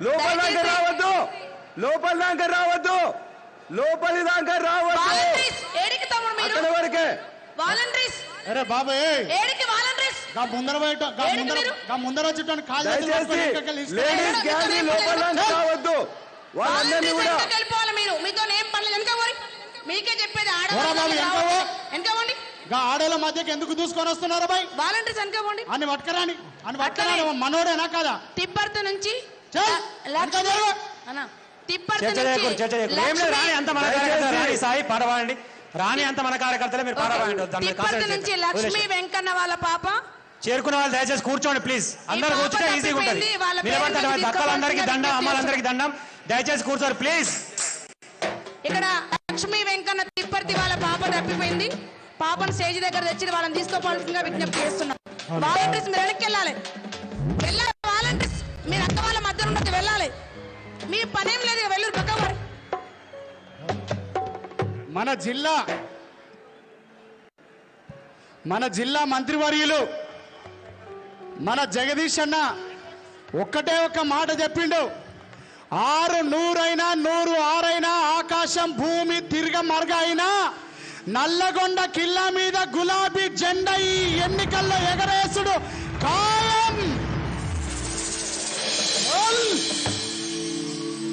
లోపల దాకా రావద్దు. లోపల దాకా రావద్దు. లోపలి దాకా రావద్దు. ఏడికి తమ్ముడు మీరు? అక్కడ వరకే. వాలంటీర్స్. అరే బాబు ఏయ్, ఏడికి వాలంటీర్స్? గా ముందర గా ఏడికి ముందర? గా ముందర వచ్చేటోని లేడీస్ గ్యాలరీ లోపల దాకా రావద్దు. వాళ్ళందరినీ కూడా వెళ్ళిపోవాలి మీరు. మీతో ఏం పనులు వెనక పోరి మీకే చెప్పేది పోరా బాబు, వెనక పో. వెనక పోండి. గా ఆడోళ్ళ మధ్యకి ఎందుకు దూసుకొని వస్తున్నారు బాయ్? వాలంటీర్స్ వెనక పోండి. అని పట్టుకరాని అని పట్టుకరాని మనోడేనా కాదా? తిప్పర్తి నుంచి సాయి పాడవాడండి రాణి అంత మన కార్యకర్తలే మీరు పాడవాడండి లక్ష్మీ వెంకన్న వాళ్ళ పాప? చేరుకున్న వాళ్ళు దయచేసి కూర్చోండి ప్లీజ్. అందరూ కూర్చుంటే ఈజీగా ఉంటుంది. నిలబడతారు దక్కలందరికీ దండం అమ్మాలందరికి దండం. దయచేసి కూర్చోండి ప్లీజ్. ఇక్కడ లక్ష్మీ వెంకన్న తిప్పర్తి వాళ్ళ పాప తప్పిపోయింది. పాపను స్టేజ్ దగ్గర తెచ్చి వాళ్ళని తీసుకోవాల్సిందిగా విజ్ఞప్తి చేస్తున్నాం. వాలంటీర్స్ మీరు వెళ్ళాలి? వెళ్ళాలి వాలంటీర్స్ మీరు అక్క వెళ్ళాలి. మీ పనేం లేదు వెళ్ళరు పక్క మన జిల్లా మన జిల్లా మంత్రివర్యులు మన జగదీష్ అన్న ఒక్కటే ఒక్క మాట చెప్పిండు. ఆరు నూరైనా నూరు ఆరైనా ఆకాశం భూమి తిరగ మరగ అయినా నల్లగొండ కిల్లా మీద గులాబీ జెండా ఈ ఎన్నికల్లో ఎగరేసుడు. కాయ ఓల్!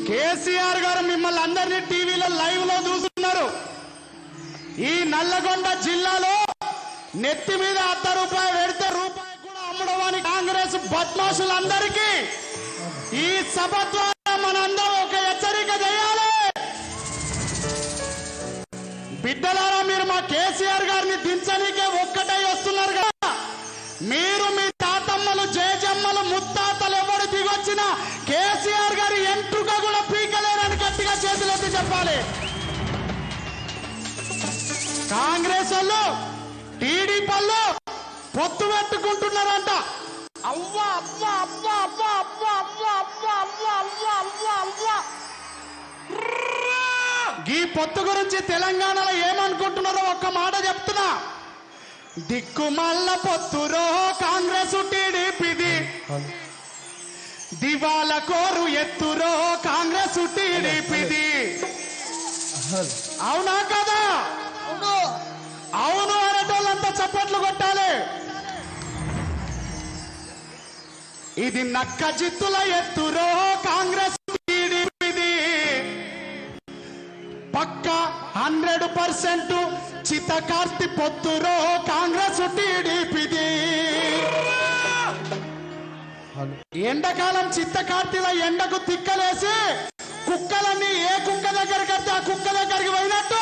కేసీఆర్ గారు మిమ్మల్ని అందరినీ టీవీలో లైవ్లో చూస్తున్నారు ఈ నల్లగొండ జిల్లాలో నెత్తి మీద అర్ధ రూపాయి పెడితే రూపాయి కూడా అమ్మడమని కాంగ్రెస్ బద్మాషులందరికీ ఈ సభ ద్వారా మనందరం ఒక హెచ్చరిక చేయాలి బిడ్డలారా మీరు మా కేసీఆర్ గారిని దించనీకే కాంగ్రెస్ వాళ్ళు టీడీపీ వాళ్ళు పొత్తు పెట్టుకుంటున్నారంట అవ్వా అవ్వా అవ్వా అవ్వా అవ్వా అవ్వా అవ్వా అవ్వా అవ్వా అవ్వా అవ్వా ఈ పొత్తు గురించి తెలంగాణలో ఏమనుకుంటున్నారో ఒక్క మాట చెప్తున్నా దిక్కుమల్ల పొత్తురో కాంగ్రెస్ టీడీపీది దివాల కోరు ఎత్తురో కాంగ్రెస్ టీడీపీది అవునా కదా అవును అనేటోళ్ళంతా చప్పట్లు కొట్టాలి. ఇది నక్క జిత్తుల ఎత్తురో కాంగ్రెస్ టీడీపీది. పక్క హండ్రెడ్ పర్సెంట్ చితకార్తి పొత్తురో కాంగ్రెస్ టీడీపీది. ఎండాకాలం చిత్తకార్తిలో ఎండకు తిక్కలేసి కుక్కలన్నీ ఏ కుక్క దగ్గరికి వస్తే ఆ కుక్క దగ్గరికి పోయినట్టు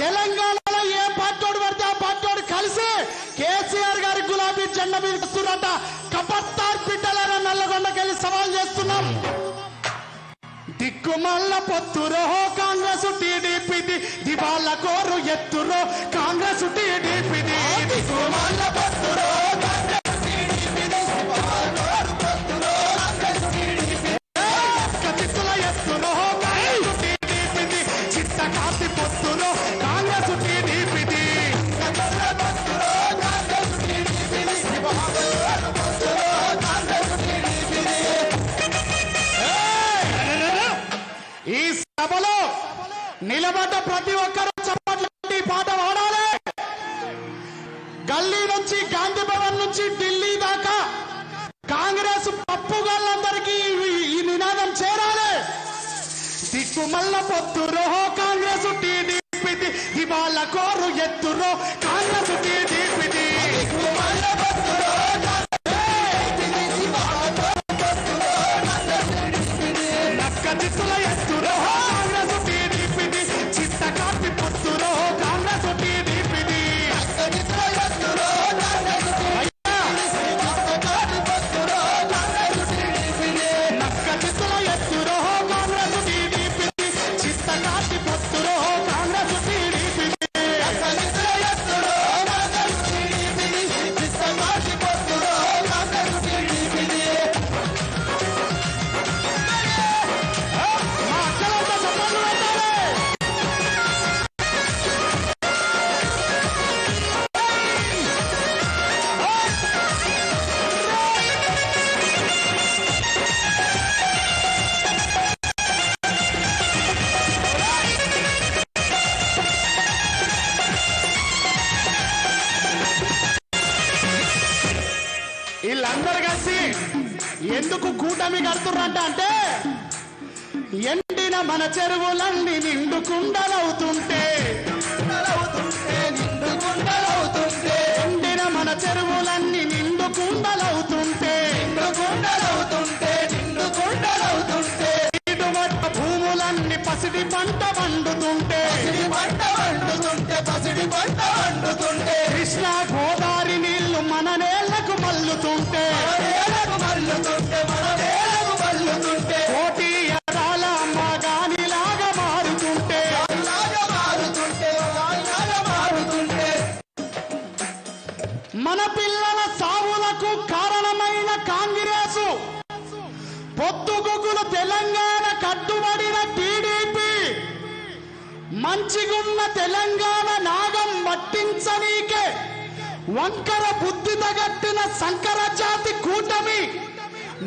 తెలంగాణ దిక్కుమల్ల పొత్తురో కాంగ్రెస్ టీడీపీది. దివాళ్ళ కోరు ఎత్తురో కాంగ్రెస్ టీడీపీది. దిక్కుమల్ల పొత్తురో. సభలో నిలబడ్డ ప్రతి ఒక్కరూ చప్పట్లు పాట పాడాలి గల్లీ నుంచి గాంధీ భవన్ నుంచి ఢిల్లీ దాకా కాంగ్రెస్ పప్పుగాళ్ళందరికీ ఈ- ఈ నినాదం చేరాలి. దిక్కుమల్ల పొత్తురో కాంగ్రెస్ టీడీపీ ఇవాళ కోరు ఎత్తురో కాంగ్రెస్ టీడీపీది ఎందుకు కూటమి కడుతున్నట్ట అంటే ఎండిన మన చెరువులన్నీ నిండు కుండలవుతుంటే మంచిగున్న తెలంగాణ నాగం మట్టించనీకే వంకర బుద్ధి తగట్టిన సంకర జాతి కూటమి.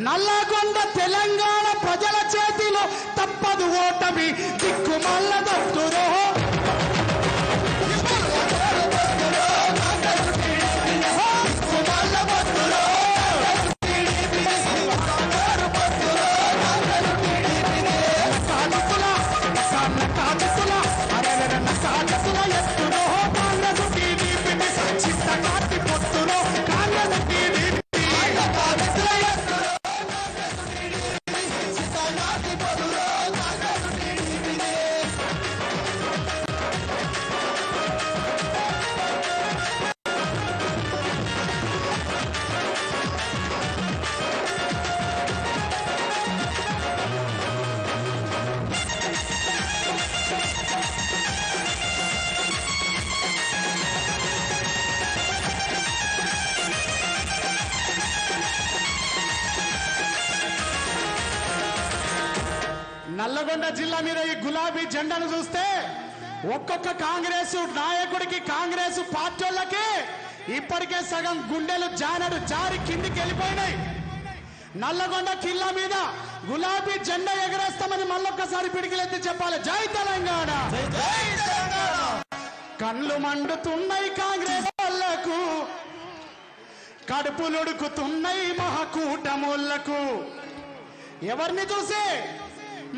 నల్లగొండ తెలంగాణ ప్రజల చేతిలో తప్పదు ఓటమి. దిక్కుమల్ల దొట్టురో nós que todo నల్లగొండ జిల్లా మీద ఈ గులాబీ జెండాను చూస్తే ఒక్కొక్క కాంగ్రెస్ నాయకుడికి కాంగ్రెస్ పార్టీలకి ఇప్పటికే సగం గుండెలు జానడు జారి కిందికి వెళ్ళిపోయినాయి. నల్లగొండ కిల్లా మీద గులాబీ జెండా ఎగరేస్తామని మళ్ళొక్కసారి పిడికిలెత్తి చెప్పాలి. జై తెలంగాణ! కళ్ళు మండుతున్నాయి కాంగ్రెస్ వాళ్ళకు. కడుపులుడుకుతున్నాయి మహాకూటములకు. ఎవరిని చూసి?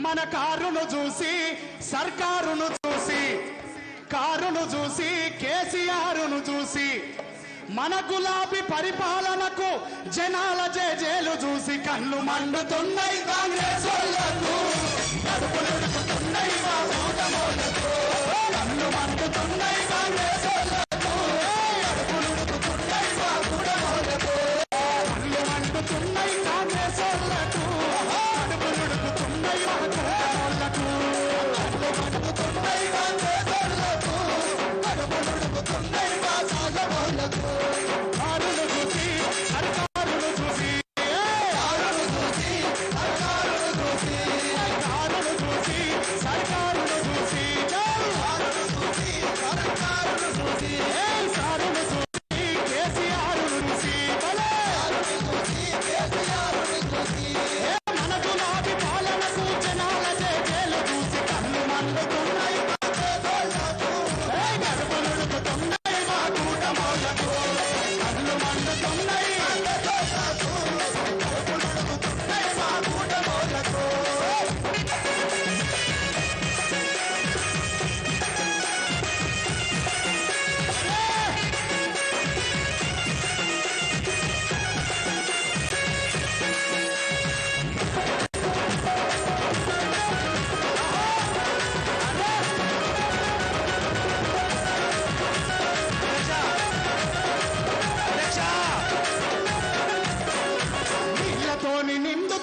మన కారును చూసి సర్కారును చూసి కారును చూసి కేసీఆర్ను చూసి మన గులాబీ పరిపాలనకు జనాల జేజేలు చూసి కళ్ళు మండుతున్నాయి కాంగ్రెస్ వాళ్ళకు. కడుపులుడుకుతున్నాయి కళ్ళు మండుతున్నాయి కాంగ్రెస్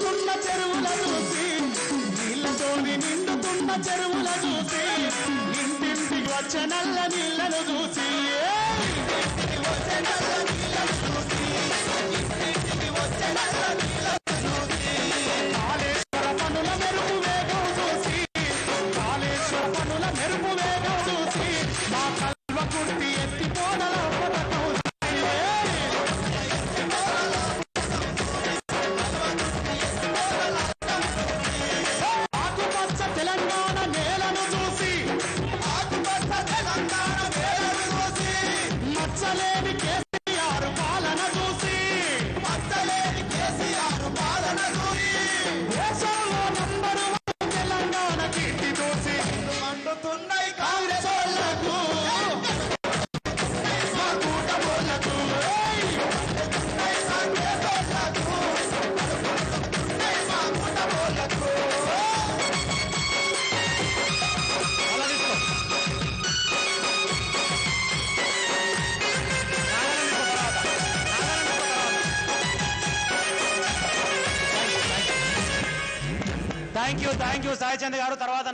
నిండుతున్న చెరువుల చూసి నీళ్ళతోని నిండుతున్న చెరువుల చూసి ఇంటింటికి వచ్చే నల్ల నీళ్ళను చూసి చూసి కాళేశ్వర పనుల మెరుపు వేగం చూసి కాళేశ్వర పనుల మెరుపు మచ్చలేని KCR thank you thank Sai Chand garu. తర్వాత